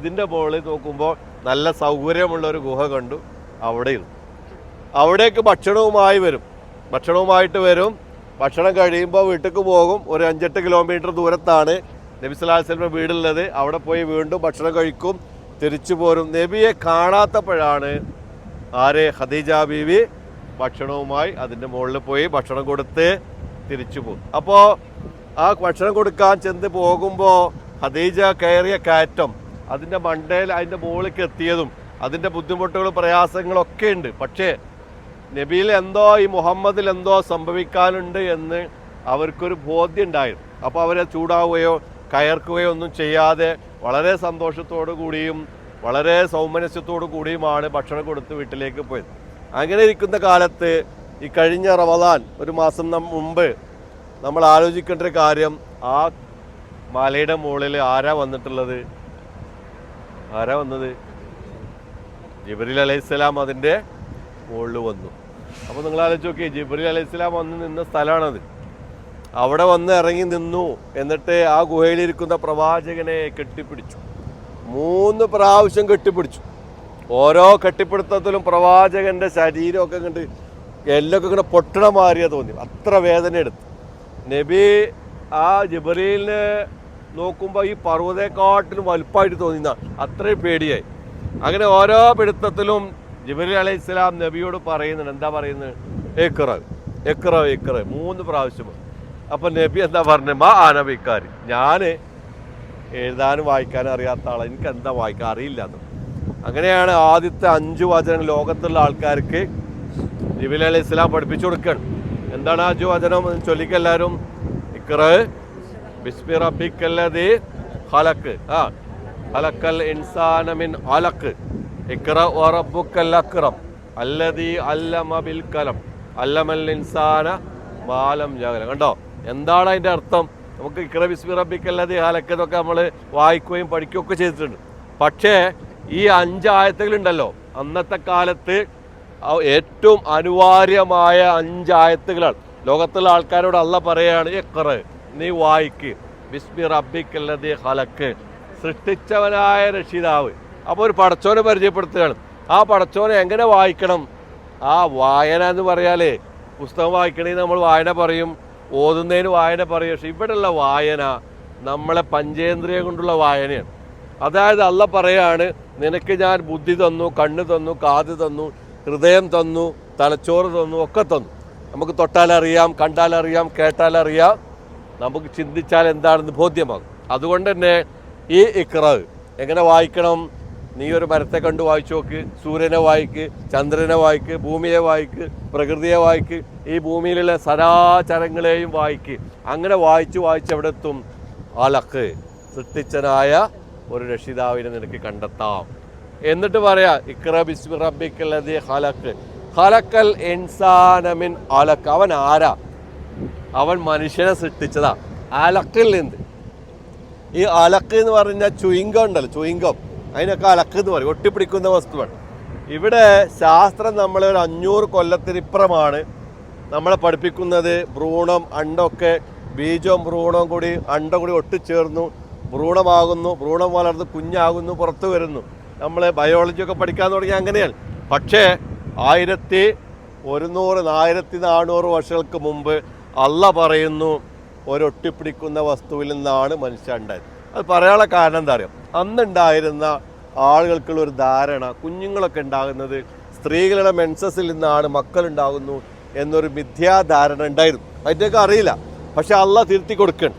ഇതിന്റെ മുകളിൽ നോക്കുമ്പോൾ നല്ല സൗകര്യമുള്ള ഒരു ഗുഹ കണ്ടു. അവിടെ ഇരുന്നു. അവിടേക്ക് ഭക്ഷണവുമായി വരും. ഭക്ഷണവുമായിട്ട് വരും. ഭക്ഷണം കഴിയുമ്പോൾ വീട്ടിലേക്ക് പോകും. ഒരു അഞ്ചെട്ട് കിലോമീറ്റർ ദൂരത്താണ് നബി വസല്ലം വീടുള്ളത്. അവിടെ പോയി വീണ്ടും ഭക്ഷണം കഴിക്കും. തിരിച്ചു പോരും. നബിയെ കാണാത്തപ്പോഴാണ് ആരെ? ഖദീജ ബീവി ഭക്ഷണവുമായി അതിന്റെ മുകളിൽ പോയി ഭക്ഷണം കൊടുത്ത് തിരിച്ചു പോകും. അപ്പോൾ ആ ഭക്ഷണം കൊടുക്കാൻ ചെന്ന് പോകുമ്പോൾ ഖദീജ കയറിയ കയറ്റം അതിന്റെ മണ്ടയിൽ അതിന്റെ മുകളിലേക്ക് എത്തിയതും അതിന്റെ ബുദ്ധിമുട്ടുകളും പ്രയാസങ്ങളും ഒക്കെ ഉണ്ട്. പക്ഷേ നബിയിൽ എന്തോ ഈ മുഹമ്മദിൽ എന്തോ സംഭവിക്കാനുണ്ട് എന്ന് അവർക്കൊരു ബോധ്യം ഉണ്ടായിരുന്നു അപ്പോൾ അവരെ ചൂടാവുകയോ കയർക്കുകയോ ഒന്നും ചെയ്യാതെ വളരെ സന്തോഷത്തോടു കൂടിയും വളരെ സൗമനസ്യത്തോടു കൂടിയുമാണ് ഭക്ഷണം കൊടുത്ത് വീട്ടിലേക്ക് പോയത്. അങ്ങനെ ഇരിക്കുന്ന കാലത്ത് ഈ കഴിഞ്ഞ റമദാൻ ഒരു മാസം മുമ്പ് നമ്മൾ ആലോചിക്കേണ്ട ഒരു കാര്യം ആ മലയുടെ മുകളിൽ ആരാ വന്നിട്ടുള്ളത്? ആരാ വന്നത്? ജിബ്രീൽ അലൈഹിസ്സലാം അതിന്റെ മുകളിൽ വന്നു. അപ്പോൾ നിങ്ങൾ ആലോചിച്ച് നോക്കി ജിബ്രീൽ അലൈഹിസ്സലാം വന്ന് നിന്ന സ്ഥലമാണത്. അവിടെ വന്ന് ഇറങ്ങി നിന്നു. എന്നിട്ട് ആ ഗുഹയിലിരിക്കുന്ന പ്രവാചകനെ കെട്ടിപ്പിടിച്ചു. മൂന്ന് പ്രാവശ്യം കെട്ടിപ്പിടിച്ചു. ഓരോ കെട്ടിപ്പിടുത്തത്തിലും പ്രവാചകന്റെ ശരീരമൊക്കെ കണ്ട് എല്ലൊക്കെ ഇങ്ങനെ പൊട്ടണ മാറിയ തോന്നി അത്ര വേദന എടുത്തു നബി ആ ജിബ്രീലിനെ നോക്കുമ്പോൾ ഈ പർവതേക്കാട്ടിലും വലുപ്പമായിട്ട് തോന്നിന്ന. അത്രയും പേടിയായി. അങ്ങനെ ഓരോ പിടുത്തത്തിലും ജിബ്രീൽ അലൈഹി ഇസ്ലാം നബിയോട് പറയുന്നുണ്ട്. എന്താ പറയുന്നത്? ഏക്കറ എക്കറ ഏക്കറ മൂന്ന് പ്രാവശ്യം. അപ്പൊ നബി എന്താ പറഞ്ഞത് മാ ആനവിക്കാർ ഞാൻ എഴുതാനും വായിക്കാനും അറിയാത്ത ആളെ. എനിക്ക് എന്താ വായിക്കാൻ അറിയില്ല എന്ന് അങ്ങനെയാണ് ആദ്യത്തെ അഞ്ച് വചനം ലോകത്തുള്ള ആൾക്കാർക്ക് ജിബിലി അലൈഹി ഇസ്ലാം പഠിപ്പിച്ചു കൊടുക്കണം. എന്താണ് ആ അഞ്ചു വചനം ചൊല്ലിക്കെല്ലാവരും ഇക്ര ബിസ്മി റബ്ബിക്കല്ലതി ഇൻസാന മിൻ അക്റം. ബിൽ കലം. ഇൻസാന കണ്ടോ? എന്താണ് അതിന്റെ അർത്ഥം? നമുക്ക് ഇക്ര ബിസ്മി റബ്ബിക്കല്ലതി ഹലക്ക് എന്നൊക്കെ നമ്മൾ വായിക്കുകയും പഠിക്കുകയൊക്കെ ചെയ്തിട്ടുണ്ട്. പക്ഷേ ഈ അഞ്ചായത്തുകളുണ്ടല്ലോ അന്നത്തെ കാലത്ത് ഏറ്റവും അനിവാര്യമായ അഞ്ചായത്തുകളാണ് ലോകത്തുള്ള ആൾക്കാരോട് അല്ല പറയുകയാണ് എക്കറ നീ വായിക്ക്. ബിസ്മി റബ്ബിക്കല്ലതി ഹലക്ക് സൃഷ്ടിച്ചവനായ രക്ഷിതാവ്. അപ്പോൾ ഒരു പടച്ചോനെ പരിചയപ്പെടുത്തുകയാണ്. ആ പടച്ചോനെ എങ്ങനെ വായിക്കണം? ആ വായന എന്ന് പറയാലേ പുസ്തകം വായിക്കണമെങ്കിൽ നമ്മൾ വായന പറയും ഓതുന്നതിന് വായന പറയും പക്ഷെ ഇവിടെയുള്ള വായന നമ്മളെ പഞ്ചേന്ദ്രിയം കൊണ്ടുള്ള വായനയാണ്. അതായത് അല്ല പറയാണ് നിനക്ക് ഞാൻ ബുദ്ധി തന്നു കണ്ണ് തന്നു കാത് തന്നു ഹൃദയം തന്നു തലച്ചോറ് തന്നു ഒക്കെ തന്നു. നമുക്ക് തൊട്ടാലറിയാം കണ്ടാലറിയാം കേട്ടാലറിയാം. നമുക്ക് ചിന്തിച്ചാൽ എന്താണെന്ന് ബോധ്യമാകും. അതുകൊണ്ട് തന്നെ ഈ ഇക്രാവ് എങ്ങനെ വായിക്കണം? നീ ഒരു മരത്തെ കണ്ടു വായിച്ചു നോക്ക്. സൂര്യനെ വായിക്ക് ചന്ദ്രനെ വായിക്ക് ഭൂമിയെ വായിക്ക് പ്രകൃതിയെ വായിക്ക് ഈ ഭൂമിയിലുള്ള സദാചരങ്ങളെയും വായിക്ക്. അങ്ങനെ വായിച്ച് വായിച്ച് എവിടെ എത്തും? അലക്ക് സൃഷ്ടിച്ചനായ ഒരു രക്ഷിതാവിനെ നിനക്ക് കണ്ടെത്താം. എന്നിട്ട് പറയാ ഇക്ര ബിസ്മി റബ്ബിക്കല്ലദീ ഹലക്ക് ഹലക്കൽ ഇൻസാനമിൻ അലക്ക് അവൻ ആരാ? അവൻ മനുഷ്യനെ സൃഷ്ടിച്ചതാ. അലക്കിൽ നിന്ന് ഈ അലക്ക് എന്ന് പറഞ്ഞാൽ ചുയിങ്കം ഉണ്ടല്ലോ ചുയിങ്കം. അതിനൊക്കെ അലക്ക് എന്ന് പറയും ഒട്ടിപ്പിടിക്കുന്ന വസ്തുവാണ്. ഇവിടെ ശാസ്ത്രം നമ്മളെ ഒരു അഞ്ഞൂറ് കൊല്ലത്തിനിപ്പുറമാണ് നമ്മളെ പഠിപ്പിക്കുന്നത്. ഭ്രൂണം അണ്ടൊക്കെ ബീജവും ഭ്രൂണവും കൂടി അണ്ട കൂടി ഒട്ടിച്ചേർന്നു. ഭ്രൂണമാകുന്നു ഭ്രൂണം വളർന്ന് കുഞ്ഞാകുന്നു പുറത്തു വരുന്നു. നമ്മൾ ബയോളജിയൊക്കെ പഠിക്കാൻ തുടങ്ങി അങ്ങനെയാണ്. പക്ഷേ ആയിരത്തി ഒരുന്നൂറ് ആയിരത്തി നാനൂറ് വർഷങ്ങൾക്ക് മുമ്പ് അല്ല പറയുന്നു ഒരൊട്ടിപ്പിടിക്കുന്ന വസ്തുവിൽ നിന്നാണ് മനുഷ്യൻ ഉണ്ടായത്. അത് പറയാനുള്ള കാരണം എന്താ അറിയാം? അന്നുണ്ടായിരുന്ന ആളുകൾക്കുള്ള ഒരു ധാരണ കുഞ്ഞുങ്ങളൊക്കെ ഉണ്ടാകുന്നത് സ്ത്രീകളുടെ മെൻസസിൽ നിന്നാണ് മക്കളുണ്ടാകുന്നു എന്നൊരു മിഥ്യാധാരണ ഉണ്ടായിരുന്നു. അതിന്റെയൊക്കെ അറിയില്ല. പക്ഷെ അല്ല തിരുത്തി കൊടുക്കണം.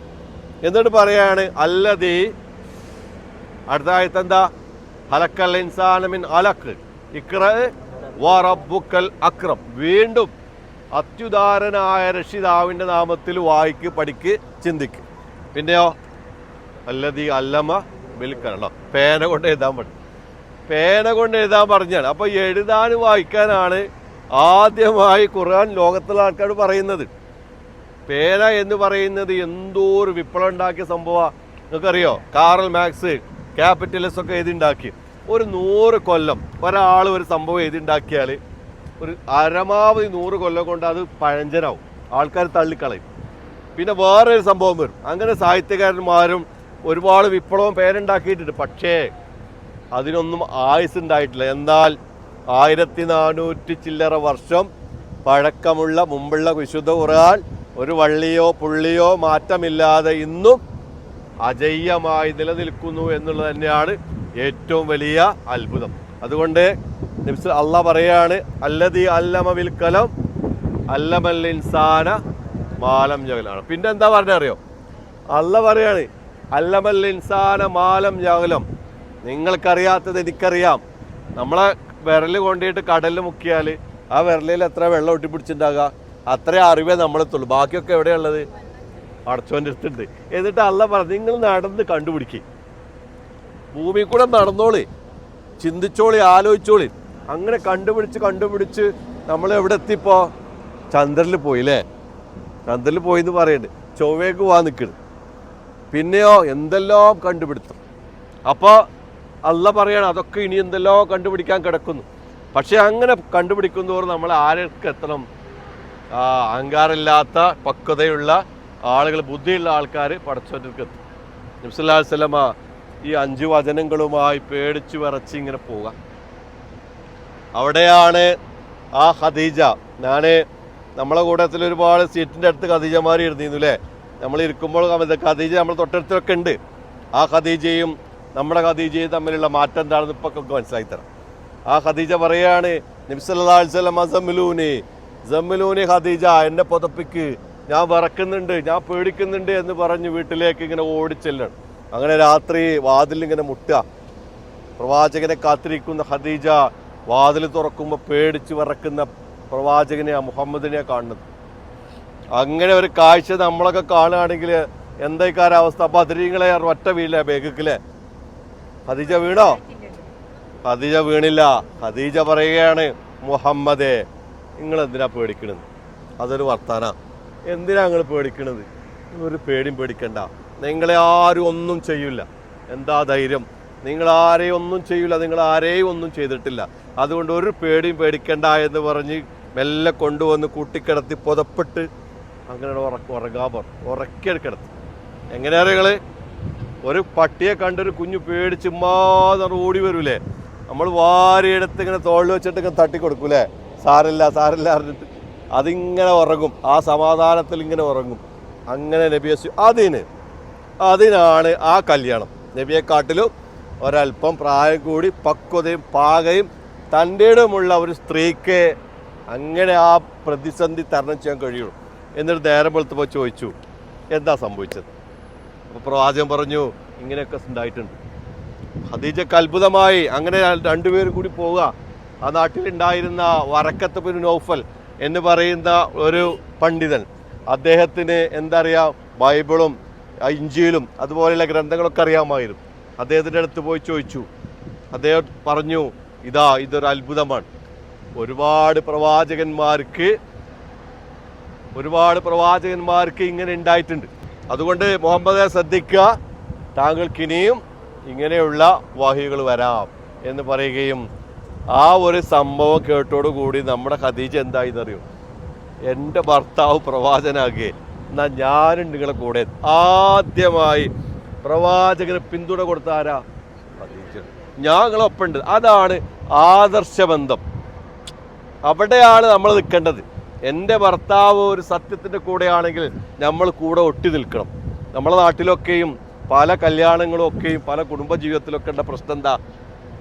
എന്നിട്ട് പറയാണ് അല്ലതി അടുത്ത ആയത്ത് എന്താ ഹലക്കൽ ഇൻസാനമിൻ അലക്ക് ഇക്ര വറബുക്കൽ അക്രം. വീണ്ടും അത്യുദാരനായ രക്ഷിതാവിന്റെ നാമത്തിൽ വായിക്ക് പഠിക്ക് ചിന്തിക്ക്. പിന്നെയോ? അല്ലതീ അല്ലമ ബിൽക്കണല്ലോ പേന കൊണ്ട് എഴുതാൻ പറ്റും. പേന കൊണ്ട് എഴുതാൻ പറഞ്ഞാണ്. അപ്പോൾ എഴുതാനും വായിക്കാനാണ് ആദ്യമായി ഖുർആൻ ലോകത്തുള്ള ആൾക്കാർ പറയുന്നത്. പേന എന്ന് പറയുന്നത് എന്തോ ഒരു വിപ്ലവം ഉണ്ടാക്കിയ സംഭവമാണ് നിങ്ങൾക്കറിയോ? കാറൽ മാക്സ് ക്യാപിറ്റലിസ്റ്റ് ഒക്കെ എഴുതിണ്ടാക്കി ഒരു നൂറ് കൊല്ലം ഒരാൾ ഒരു സംഭവം എഴുതിണ്ടാക്കിയാൽ ഒരു അരമാവധി നൂറ് കൊല്ലം കൊണ്ട് അത് പഴഞ്ചനാവും. ആൾക്കാർ തള്ളിക്കളയും. പിന്നെ വേറൊരു സംഭവം വരും. അങ്ങനെ സാഹിത്യകാരന്മാരും ഒരുപാട് വിപ്ലവം പേരുണ്ടാക്കിയിട്ടുണ്ട്. പക്ഷേ അതിനൊന്നും ആയുസ് ഉണ്ടായിട്ടില്ല എന്നാൽ ആയിരത്തി നാനൂറ്റി ചില്ലറ വർഷം പഴക്കമുള്ള മുമ്പുള്ള വിശുദ്ധ ഖുർആൻ ഒരു വള്ളിയോ പുള്ളിയോ മാറ്റമില്ലാതെ ഇന്നും അജയ്യമായി നിലനിൽക്കുന്നു എന്നുള്ളത് തന്നെയാണ് ഏറ്റവും വലിയ അത്ഭുതം. അതുകൊണ്ട് നബിസ് അള്ളാഹ് പറയാണ് അല്ലതി അല്ലമ വിൽക്കലം അല്ലമൽ ഇൻസാന മാലം ജകലാണ് പിന്നെ എന്താ പറഞ്ഞ അറിയോ? അല്ല പറയാണ് അല്ലമൽ ഇൻസാന മാലം ജകലം നിങ്ങൾക്കറിയാത്തത് എനിക്കറിയാം. നമ്മളെ വിരൽ കൊണ്ടിട്ട് കടലിൽ മുക്കിയാൽ ആ വിരലിൽ എത്ര വെള്ളം ഒട്ടിപ്പിടിച്ചിട്ടുണ്ടാകുക അത്ര അറിവേ നമ്മളെത്തുള്ളൂ. ബാക്കിയൊക്കെ എവിടെയുള്ളത് അടച്ചോന്റെ അടുത്തുണ്ട്. എന്നിട്ട് അല്ല പറഞ്ഞു നിങ്ങൾ നടന്ന് കണ്ടുപിടിക്കുക ഭൂമി കൂടെ നടന്നോളി. ചിന്തിച്ചോളി ആലോചിച്ചോളി. അങ്ങനെ കണ്ടുപിടിച്ച് കണ്ടുപിടിച്ച് നമ്മൾ എവിടെ എത്തിപ്പോ? ചന്ദ്രനിൽ പോയില്ലേ? ചന്ദ്രനിൽ പോയി എന്ന് പറയുന്നുണ്ട് ചൊവ്വേക്ക് പോവാൻ നിൽക്കുന്നു പിന്നെയോ എന്തെല്ലാം കണ്ടുപിടുത്തം. അപ്പോൾ അല്ല പറയണം അതൊക്കെ ഇനി എന്തെല്ലോ കണ്ടുപിടിക്കാൻ കിടക്കുന്നു. പക്ഷേ അങ്ങനെ കണ്ടുപിടിക്കുന്നതോറും നമ്മൾ ആരൊക്കെ എത്തണം? അഹങ്കാരമില്ലാത്ത പക്വതയുള്ള ആളുകൾ ബുദ്ധിയുള്ള ആൾക്കാർ പടച്ചോറ്റർക്ക് എത്തും. നബ്സല്ലാ വല്ലമ ഈ അഞ്ച് വചനങ്ങളുമായി പേടിച്ചു വിറച്ച് ഇങ്ങനെ പോവുക അവിടെയാണ് ആ ഖദീജ. ഞാൻ നമ്മളെ കൂട്ടത്തിൽ ഒരുപാട് സീറ്റിന്റെ അടുത്ത് ഖദീജമാർ ഇരുന്നിരുന്നു അല്ലേ നമ്മൾ ഇരിക്കുമ്പോൾ ഖദീജ നമ്മൾ തൊട്ടടുത്തൊക്കെ ഉണ്ട്. ആ ഖദീജയും നമ്മുടെ ഖദീജയും തമ്മിലുള്ള മാറ്റം എന്താണെന്ന് ഇപ്പൊ ഒക്കെ മനസ്സിലാക്കി തരാം. ആ ഖദീജ പറയാണ് നബ്സല്ലാസ്ലം ജമ്മിലൂനി ജമ്മിലൂനി ഖദീജ എന്നെ പുതപ്പിക്ക്. ഞാൻ വിറക്കുന്നുണ്ട് ഞാൻ പേടിക്കുന്നുണ്ട് എന്ന് പറഞ്ഞ് വീട്ടിലേക്ക് ഇങ്ങനെ ഓടിച്ചെല്ലണം അങ്ങനെ രാത്രി വാതിലിങ്ങനെ മുട്ടുക. പ്രവാചകനെ കാത്തിരിക്കുന്ന ഖദീജ വാതിൽ തുറക്കുമ്പോൾ പേടിച്ച് വിറക്കുന്ന പ്രവാചകനെ മുഹമ്മദിനെയാണ് കാണുന്നത്. അങ്ങനെ ഒരു കാഴ്ച നമ്മളൊക്കെ കാണുകയാണെങ്കിൽ എന്തൊക്കാരവസ്ഥ അവസ്ഥ? അപ്പൊ അതിരിങ്ങളെ ഒറ്റ വീഴില്ലേ ബേഗക്കിലെ? ഖദീജ വീണോ? ഖദീജ വീണില്ല. ഖദീജ പറയുകയാണ് മുഹമ്മദേ നിങ്ങൾ എന്തിനാ പേടിക്കണത്? അതൊരു വർത്താന. എന്തിനാ നിങ്ങൾ പേടിക്കണത്? ഒരു പേടിയും പേടിക്കണ്ട. നിങ്ങളെ ആരും ഒന്നും ചെയ്യില്ല എന്താ ധൈര്യം? നിങ്ങൾ ആരെയും ഒന്നും ചെയ്യില്ല നിങ്ങൾ ആരെയും ഒന്നും ചെയ്തിട്ടില്ല. അതുകൊണ്ട് ഒരു പേടിയും പേടിക്കണ്ട എന്ന് പറഞ്ഞ് മെല്ലെ കൊണ്ടുവന്ന് കൂട്ടിക്കിടത്തി പുതപ്പെട്ട് അങ്ങനെ ഉറക്ക ഉറങ്ങാൻ പറഞ്ഞു. ഉറക്കിയെടുക്കിടത്തി എങ്ങനെയാ നിങ്ങൾ? ഒരു പട്ടിയെ കണ്ടൊരു കുഞ്ഞു പേടിച്ച് മാതറ ഓടി വരൂലേ? നമ്മൾ വാരിയെടുത്ത് ഇങ്ങനെ തോളിൽ വെച്ചിട്ട് ഇങ്ങനെ തട്ടി കൊടുക്കൂലേ സാരല്ല അറിഞ്ഞിട്ട് അതിങ്ങനെ ഉറങ്ങും. ആ സമാധാനത്തിൽ ഇങ്ങനെ ഉറങ്ങും. അങ്ങനെ നബിയസ് അതിന് അതിനാണ് ആ കല്യാണം. നബിയെക്കാട്ടിലും ഒരല്പം പ്രായം കൂടി പക്വതയും പാകയും തന്റെ ഒരു സ്ത്രീക്ക് അങ്ങനെ ആ പ്രതിസന്ധി തരണം ചെയ്യാൻ കഴിയുള്ളൂ. എന്നിട്ട് നേരം വെളുത്തപ്പോൾ ചോദിച്ചു എന്താ സംഭവിച്ചത്? അപ്പോൾ പ്രവാചകൻ പറഞ്ഞു ഇങ്ങനെയൊക്കെ ഉണ്ടായിട്ടുണ്ട്. ഖദീജക്ക് അത്ഭുതമായി. അങ്ങനെ രണ്ടുപേരും കൂടി പോവുക. ആ നാട്ടിലുണ്ടായിരുന്ന വരക്കത്ത് ബിൻ നൗഫൽ എന്ന് പറയുന്ന ഒരു പണ്ഡിതൻ അദ്ദേഹത്തിന് എന്താ പറയുക ബൈബിളും ഇഞ്ചിയിലും അതുപോലെയുള്ള ഗ്രന്ഥങ്ങളൊക്കെ അറിയാമായിരുന്നു. അദ്ദേഹത്തിന്റെ അടുത്ത് പോയി ചോദിച്ചു. അദ്ദേഹം പറഞ്ഞു ഇതാ ഇതൊരു അത്ഭുതമാണ്. ഒരുപാട് പ്രവാചകന്മാർക്ക് ഒരുപാട് പ്രവാചകന്മാർക്ക് ഇങ്ങനെ ഉണ്ടായിട്ടുണ്ട്. അതുകൊണ്ട് മുഹമ്മദെ ശ്രദ്ധിക്കുക. താങ്കൾക്കിനിയും ഇങ്ങനെയുള്ള വാഹികൾ വരാം എന്ന് പറയുകയും ആ ഒരു സംഭവം കേട്ടോടുകൂടി നമ്മുടെ ഖദീജ എന്തായിന്നറിയോ? എന്റെ ഭർത്താവ് പ്രവാചനാകെ എന്നാൽ ഞാനും നിങ്ങളെ കൂടെ. ആദ്യമായി പ്രവാചകന് പിന്തുണ കൊടുത്ത ആരാ? ഖദീജ ഞങ്ങളൊപ്പമുണ്ട്. അതാണ് ആദർശബന്ധം. അവിടെയാണ് നമ്മൾ നിൽക്കേണ്ടത്. എന്റെ ഭർത്താവ് ഒരു സത്യത്തിന്റെ കൂടെയാണെങ്കിൽ നമ്മൾ കൂടെ ഒട്ടി നിൽക്കണം. നമ്മളെ നാട്ടിലൊക്കെയും പല കല്യാണങ്ങളും ഒക്കെയും പല കുടുംബജീവിതത്തിലൊക്കെ ഉള്ള പ്രശ്നം എന്താ?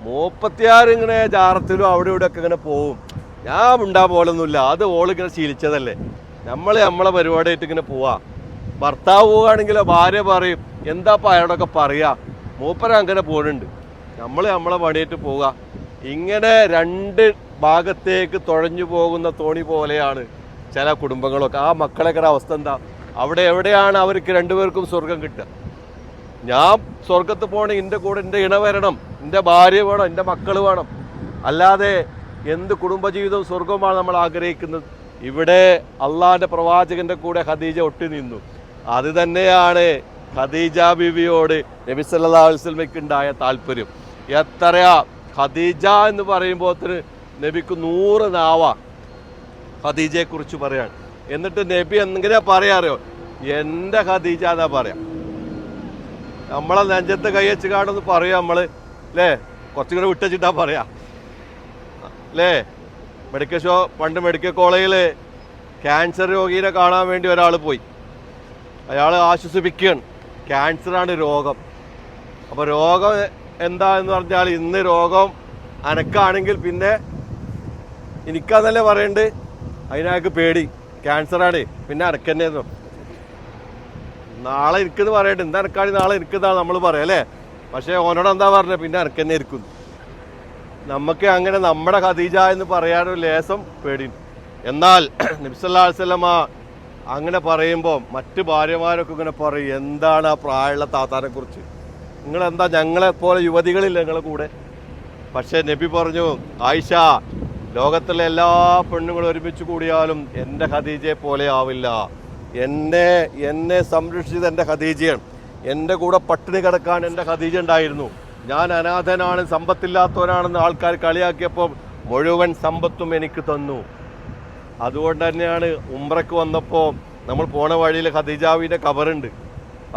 മൂപ്പത്തിയാറിങ്ങനെ ജാറത്തിലും അവിടെ ഇവിടെ ഒക്കെ ഇങ്ങനെ പോവും. ഞാൻ ഉണ്ടാ പോലൊന്നുമില്ല. അത് ഓളിങ്ങനെ ശീലിച്ചതല്ലേ. നമ്മൾ നമ്മളെ പരിപാടിയായിട്ട് ഇങ്ങനെ പോവാ. ഭർത്താവ് പോവുകയാണെങ്കിലോ ഭാര്യ പറയും എന്താ അയാളോടൊക്കെ പറയാ? മൂപ്പര അങ്ങനെ പോകുന്നുണ്ട് നമ്മൾ നമ്മളെ പണിയിട്ട് പോവുക. ഇങ്ങനെ രണ്ട് ഭാഗത്തേക്ക് തുഴഞ്ഞു പോകുന്ന തോണി പോലെയാണ് ചില കുടുംബങ്ങളൊക്കെ. ആ മക്കളൊക്കെ അവസ്ഥ എന്താ? അവിടെ എവിടെയാണ് അവർക്ക് രണ്ടുപേർക്കും സ്വർഗം കിട്ടുക? ഞാൻ സ്വർഗത്ത് പോകണമെങ്കിൽ എന്റെ കൂടെ എന്റെ ഇണ വരണം എന്റെ ഭാര്യ വേണം എന്റെ മക്കൾ വേണം. അല്ലാതെ എന്ത് കുടുംബജീവിതവും സ്വർഗവുമാണ് നമ്മൾ ആഗ്രഹിക്കുന്നത്? ഇവിടെ അള്ളാഹിന്റെ പ്രവാചകന്റെ കൂടെ ഖദീജ ഒട്ടി നിന്നു. അത് തന്നെയാണ് ഖദീജ ബിബിയോട് നബി സല്ലാ വസ്ലമയ്ക്ക് ഉണ്ടായ താല്പര്യം. എത്രയാ? ഖദീജ എന്ന് പറയുമ്പോത്തിന് നബിക്ക് നൂറ് നാവ. ഖദീജയെ കുറിച്ച് പറയാൻ. എന്നിട്ട് നബി എങ്ങനെയാ പറയാറിയോ എന്റെ ഖദീജ എന്നാ പറയാം. നമ്മളെ നെഞ്ചത്ത് കൈവച്ച് കാണുമെന്ന് പറയാം നമ്മൾ അല്ലേ കുറച്ചും കൂടെ വിട്ടുവെച്ചിട്ടാ പറയാം. അല്ലേ മെഡിക്കൽ ഷോ പണ്ട് മെഡിക്കൽ കോളേജിൽ ക്യാൻസർ രോഗീനെ കാണാൻ വേണ്ടി ഒരാൾ പോയി. അയാൾ ആശ്വസിപ്പിക്കുകയാണ്. ക്യാൻസറാണ് രോഗം. അപ്പോൾ രോഗം എന്താ എന്ന് പറഞ്ഞാൽ ഇന്ന് രോഗം അനക്കാണെങ്കിൽ പിന്നെ എനിക്കാന്നല്ലേ പറയണ്ട്. അതിനയാൾക്ക് പേടി. ക്യാൻസറാണ്. പിന്നെ അനക്കന്നെയെന്നോ നാളെ ഇരിക്കുന്നു പറയണ്ട. എന്താ അനക്കാണി നാളെ ഇരിക്കുന്നതാണ് നമ്മൾ പറയാം അല്ലേ? പക്ഷേ ഓനോട് എന്താ പറഞ്ഞത് പിന്നെ അനക്കന്നെ ഇരിക്കുന്നു. നമുക്ക് അങ്ങനെ നമ്മുടെ ഖദീജ എന്ന് പറയാനൊരു ലേസം പേടി എന്നാൽ നബ്സല്ലാസ്ലമ അങ്ങനെ പറയുമ്പോൾ മറ്റ് ഭാര്യമാരൊക്കെ ഇങ്ങനെ പറയും എന്താണ് ആ പ്രായമുള്ള താത്താനെ എന്താ ഞങ്ങളെ പോലെ യുവതികളില്ല നിങ്ങളെ കൂടെ? പക്ഷേ നബി പറഞ്ഞു ആയിഷ ലോകത്തിലെ എല്ലാ പെണ്ണുങ്ങളും ഒരുമിച്ച് കൂടിയാലും എന്റെ ഖദീജയെ പോലെ ആവില്ല. എന്നെ എന്നെ സംരക്ഷിച്ചത് എന്റെ ഖദീജയാണ്. എന്റെ കൂടെ പട്ടിണി കിടക്കാൻ എന്റെ ഖദീജ ഉണ്ടായിരുന്നു. ഞാൻ അനാഥനാണ് സമ്പത്തില്ലാത്തവനാണെന്ന് ആൾക്കാർ കളിയാക്കിയപ്പോൾ മുഴുവൻ സമ്പത്തും എനിക്ക് തന്നു. അതുകൊണ്ട് തന്നെയാണ് ഉംറക്ക് വന്നപ്പോൾ നമ്മൾ പോണ വഴിയിൽ ഖദീജാവിന്റെ കബറുണ്ട്.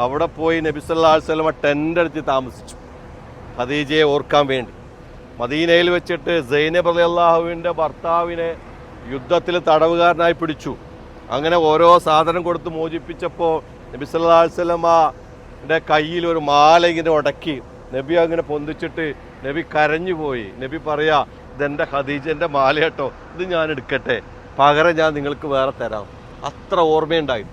അവിടെ പോയി നബി സല്ലല്ലാഹു അലൈഹി വസല്ലമ ടെന്റ് അടിച്ച് താമസിച്ചു. ഖദീജയെ ഓർക്കാൻ വേണ്ടി. മദീനയിൽ വെച്ചിട്ട് സൈനബ് അലി അള്ളാഹുവിന്റെ ഭർത്താവിനെ യുദ്ധത്തിൽ തടവുകാരനായി പിടിച്ചു. അങ്ങനെ ഓരോ സാധനം കൊടുത്ത് മോചിപ്പിച്ചപ്പോൾ നബി വസല്ലമയുടെ കയ്യിൽ ഒരു മാല ഇങ്ങനെ ഉടക്കി നബി അങ്ങനെ പൊന്തിച്ചിട്ട് നബി കരഞ്ഞു പോയി. നബി പറയാ ഇതെന്റെ ഖദീജന്റെ മാലയട്ടോ ഇത് ഞാൻ എടുക്കട്ടെ. പകരം ഞാൻ നിങ്ങൾക്ക് വേറെ തരാം. അത്ര ഓർമ്മയുണ്ടായി.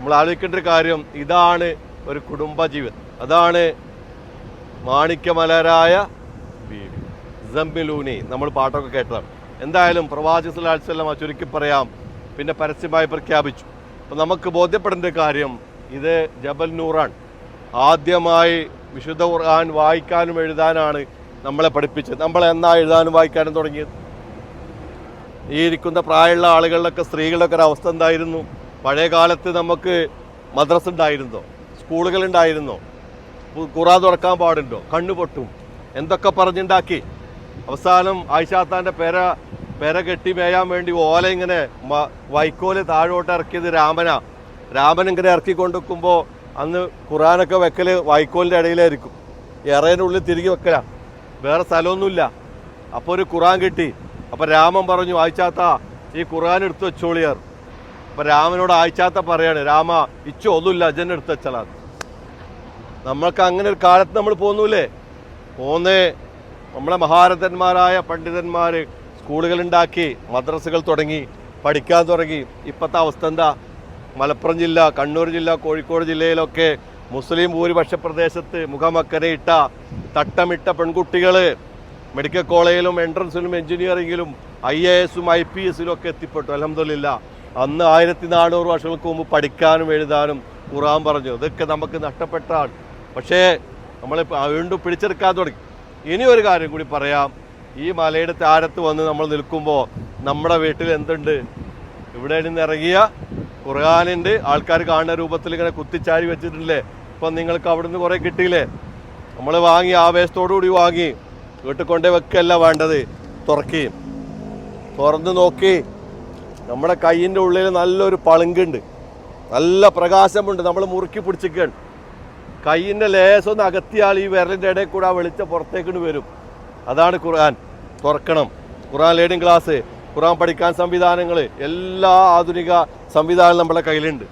നമ്മൾ ആലോചിക്കേണ്ട ഒരു കാര്യം ഇതാണ് ഒരു കുടുംബജീവിതം. അതാണ് മാണിക്യമലരായ ബീവി. ജംബിലൂനി നമ്മൾ പാട്ടൊക്കെ കേട്ടതാണ്. എന്തായാലും പ്രവാചി സ്വലാസ്ലം ചുരുക്കി പറയാം. പിന്നെ പരസ്യമായി പ്രഖ്യാപിച്ചു. അപ്പം നമുക്ക് ബോധ്യപ്പെടേണ്ട കാര്യം ഇത് ജബൽ നൂറാണ്. ആദ്യമായി വിശുദ്ധ ഖുർആൻ വായിക്കാനും എഴുതാനാണ് നമ്മളെ പഠിപ്പിച്ചത്. നമ്മൾ എന്നാ എഴുതാനും വായിക്കാനും തുടങ്ങിയത്? ഈ ഇരിക്കുന്ന പ്രായമുള്ള ആളുകളിലൊക്കെ സ്ത്രീകളുടെ ഒരു അവസ്ഥ എന്തായിരുന്നു? പഴയ കാലത്ത് നമുക്ക് മദ്രസ ഉണ്ടായിരുന്നോ? സ്കൂളുകൾ ഉണ്ടായിരുന്നോ? കുറാ തുറക്കാൻ പാടുണ്ടോ? കണ്ണു പൊട്ടും. എന്തൊക്കെ പറഞ്ഞുണ്ടാക്കി? അവസാനം ആയിഷാത്താന്റെ പേര പേര കെട്ടി മേയാൻ വേണ്ടി ഓല ഇങ്ങനെ വൈക്കോൽ താഴോട്ട് ഇറക്കിയത് രാമന. രാമൻ ഇങ്ങനെ ഇറക്കി കൊണ്ടുവെക്കുമ്പോൾ അന്ന് ഖുറാനൊക്കെ വെക്കൽ വൈക്കോലിന്റെ ഇടയിലായിരിക്കും. എറേന്റെ ഉള്ളിൽ തിരികെ വെക്കല. വേറെ സ്ഥലമൊന്നുമില്ല. അപ്പോൾ ഒരു ഖുറാൻ കിട്ടി. അപ്പോൾ രാമൻ പറഞ്ഞു ആയിച്ചാത്ത ഈ ഖുറാൻ എടുത്ത് വെച്ചോളിയാർ അപ്പോൾ രാമനോട് ആഴ്ചാത്ത പറയാണ് രാമ ഇച്ച ഒന്നുമില്ല അജൻ എടുത്ത് നമ്മൾക്ക് അങ്ങനെ ഒരു കാലത്ത് നമ്മൾ പോന്നൂലേ? പോന്നേ നമ്മളെ മഹാരഥന്മാരായ പണ്ഡിതന്മാർ സ്കൂളുകളുണ്ടാക്കി മദ്രസകൾ തുടങ്ങി പഠിക്കാൻ തുടങ്ങി. ഇപ്പോഴത്തെ അവസ്ഥ എന്താ? മലപ്പുറം ജില്ല കണ്ണൂർ ജില്ല കോഴിക്കോട് ജില്ലയിലൊക്കെ മുസ്ലിം ഭൂരിപക്ഷ പ്രദേശത്ത് മുഖമക്കരയിട്ട തട്ടമിട്ട പെൺകുട്ടികൾ മെഡിക്കൽ കോളേജിലും എൻട്രൻസിലും എഞ്ചിനീയറിംഗിലും ഐ എ എസും ഐ പി എസിലും ഒക്കെ എത്തിപ്പെട്ടു. അലഹമില്ല അന്ന് ആയിരത്തി നാനൂറ് വർഷങ്ങൾക്ക് മുമ്പ് പഠിക്കാനും എഴുതാനും ഖുറാൻ പറഞ്ഞു. ഇതൊക്കെ നമുക്ക് നഷ്ടപ്പെട്ടാണ് പക്ഷേ നമ്മൾ വീണ്ടും പിടിച്ചെടുക്കാൻ തുടങ്ങി. ഇനി ഒരു കാര്യം കൂടി പറയാം. ഈ മലയുടെ താരത്ത് വന്ന് നമ്മൾ നിൽക്കുമ്പോൾ നമ്മുടെ വീട്ടിൽ എന്തുണ്ട്? ഇവിടെ നിന്ന് ഇറങ്ങിയ ഖുർആാനുണ്ട് ആൾക്കാർ കാണുന്ന രൂപത്തിൽ ഇങ്ങനെ കുത്തിച്ചാരി വെച്ചിട്ടില്ലേ? ഇപ്പം നിങ്ങൾക്ക് അവിടുന്ന് കുറേ കിട്ടിയില്ലേ? നമ്മൾ വാങ്ങി ആവേശത്തോടു കൂടി വാങ്ങി. വീട്ടിൽ കൊണ്ടേ വെക്കല്ല വേണ്ടത്. തുറക്കുകയും തുറന്ന് നോക്കി. നമ്മുടെ കയ്യിന്റെ ഉള്ളിൽ നല്ലൊരു പളുങ്കുണ്ട്. നല്ല പ്രകാശമുണ്ട്. നമ്മൾ മുറുക്കി പിടിച്ചിരിക്കുകയാണ്. കയ്യിന്റെ ലേശം അകത്തിയാൽ ഈ വിരലിന്റെ ഇടയിൽ കൂടെ ആ വെളിച്ചം പുറത്തേക്കിട്ട് വരും. അതാണ് ഖുർആൻ. തുറക്കണം. ഖുർആൻ ലേണിംഗ് ക്ലാസ് ഖുർആൻ പഠിക്കാൻ സംവിധാനങ്ങൾ എല്ലാ ആധുനിക സംവിധാനം നമ്മുടെ കയ്യിലുണ്ട്.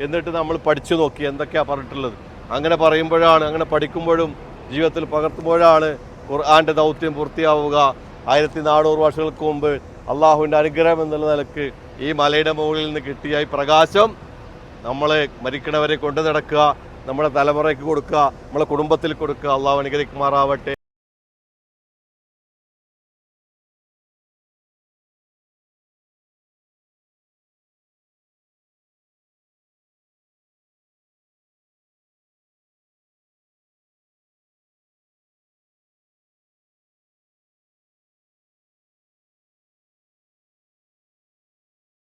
എന്നിട്ട് നമ്മൾ പഠിച്ചു നോക്കി എന്തൊക്കെയാണ് പറഞ്ഞിട്ടുള്ളത്. അങ്ങനെ പറയുമ്പോഴാണ് അങ്ങനെ പഠിക്കുമ്പോഴും ജീവിതത്തിൽ പകർത്തുമ്പോഴാണ് ഖുർആന്റെ ദൗത്യം പൂർത്തിയാവുക. ആയിരത്തി നാനൂറ് വർഷങ്ങൾക്ക് മുമ്പ് അള്ളാഹുവിന്റെ അനുഗ്രഹം എന്നുള്ള നിലയ്ക്ക് ഈ മലയുടെ മുകളിൽ നിന്ന് കിട്ടിയ ഈ പ്രകാശം നമ്മളെ മരിക്കണവരെ കൊണ്ടു നടക്കുക നമ്മുടെ തലമുറയ്ക്ക് കൊടുക്കുക നമ്മളെ കുടുംബത്തിൽ കൊടുക്കുക. അള്ളാഹു അനുഗ്രഹിക്കുമാറാവട്ടെ.